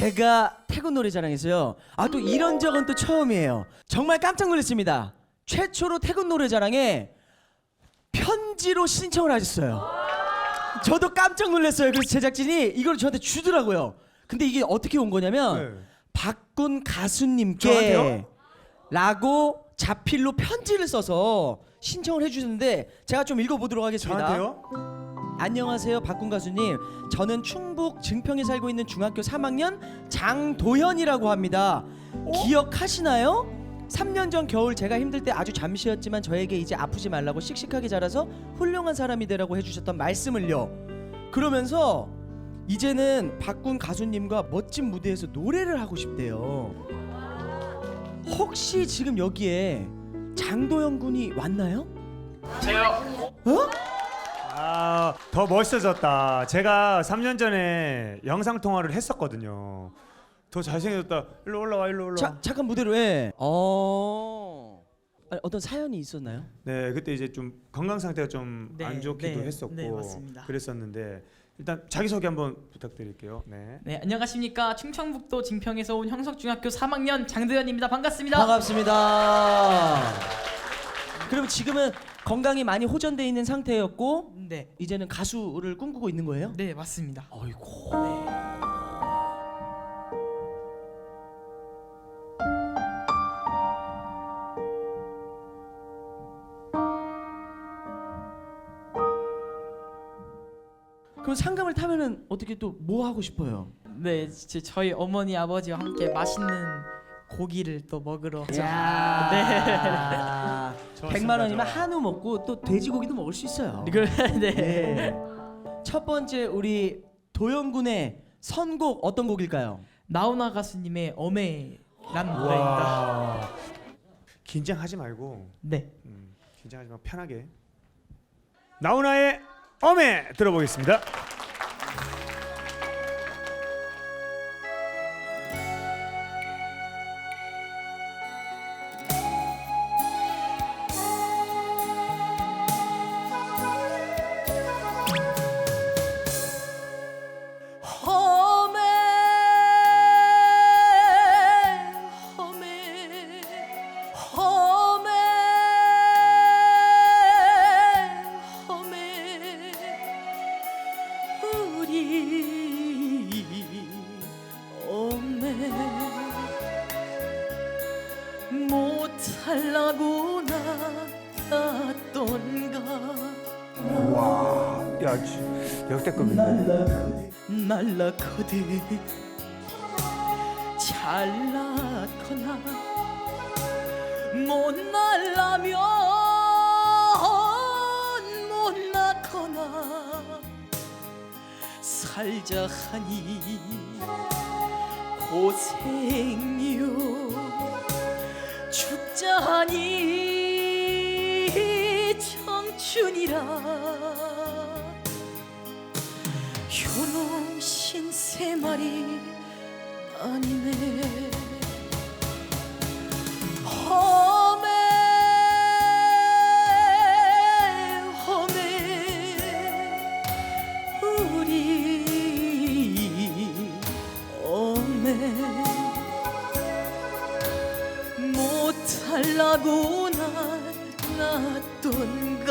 제가 태국 노래자랑에서요. 아 또 이런 적은 또 처음이에요. 정말 깜짝 놀랐습니다. 최초로 태국 노래자랑에 편지로 신청을 하셨어요. 저도 깜짝 놀랐어요. 그래서 제작진이 이걸 저한테 주더라고요. 근데 이게 어떻게 온 거냐면 네. 박군 가수님께 저한테요? 라고 자필로 편지를 써서 신청을 해주셨는데 제가 좀 읽어보도록 하겠습니다. 저한테요? 안녕하세요 박군 가수님 저는 충북 증평에 살고 있는 중학교 3학년 장도현이라고 합니다 기억하시나요? 3년 전 겨울 제가 힘들 때 아주 잠시였지만 저에게 이제 아프지 말라고 씩씩하게 자라서 훌륭한 사람이 되라고 해주셨던 말씀을요 그러면서 이제는 박군 가수님과 멋진 무대에서 노래를 하고 싶대요 혹시 지금 여기에 장도현 군이 왔나요? 저요. 어? 아, 더 멋있어졌다. 제가 3년 전에 영상 통화를 했었거든요. 더 잘생겨졌다. 일로 올라와, 일로 올라와. 자, 잠깐 무대로 해. 어. 아니, 어떤 사연이 있었나요? 네, 그때 이제 좀 건강 상태가 좀 안 네, 좋기도 네, 했었고 네, 맞습니다. 그랬었는데 일단 자기 소개 한번 부탁드릴게요. 네. 네 안녕하십니까 충청북도 진평에서 온 형석중학교 3학년 장도연입니다 반갑습니다. 반갑습니다. 그럼 지금은 건강이 많이 호전돼 있는 상태였고 네, 이제는 가수를 꿈꾸고 있는 거예요? 네 맞습니다. 어이고. 그럼 상금을 타면은 어떻게 또 뭐 하고 싶어요? 네, 제- 저희 어머니 아버지와 함께 맛있는 고기를 또 먹으러. 야. 좋습니다, 100만 원이면. 한우 먹고 또 돼지고기도 먹을 수 있어요. 네, 네. 네. 첫 번째 우리 도영 군의 선곡 어떤 곡일까요? 나훈아 가수님의 어메라는 노래입니다. 와. 긴장하지 말고 네. 음, 긴장하지 말고 편하게. 나훈아의 어메 들어보겠습니다. 못살라고 나갔던가. 와, 야, 역대급인데. 날라거든 잘났거나. 못 날라면 못 낳거나. 살자 하니 고생요 죽자 하니 청춘이라. 효놈 신세 말이 아니네 험 못살라고 나 놨던가.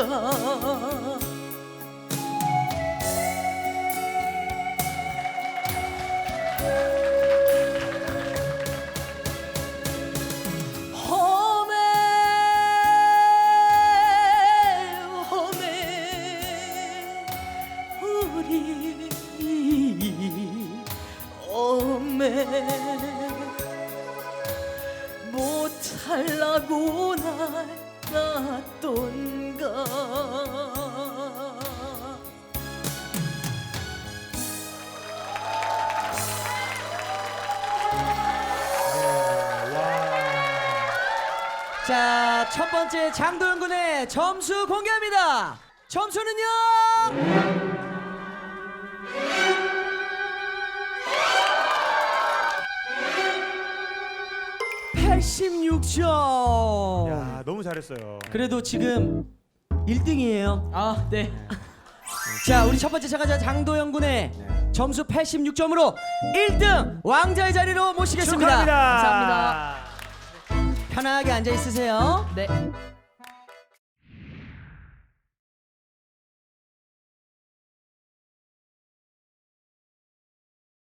우리 못 살라고 날 놨던가 자, 첫 번째 장도영 군의 점수 공개합니다. 점수는요? (86점) 야, 너무 잘했어요. 그래도 지금 1등이에요 아 네. 자 우리 첫 번째 참가자 장도영 군의 네. 점수 86점으로 1등 왕자의 자리로 모시겠습니다. 축하합니다. 감사합니다. 편하게 앉아 있으세요. 네.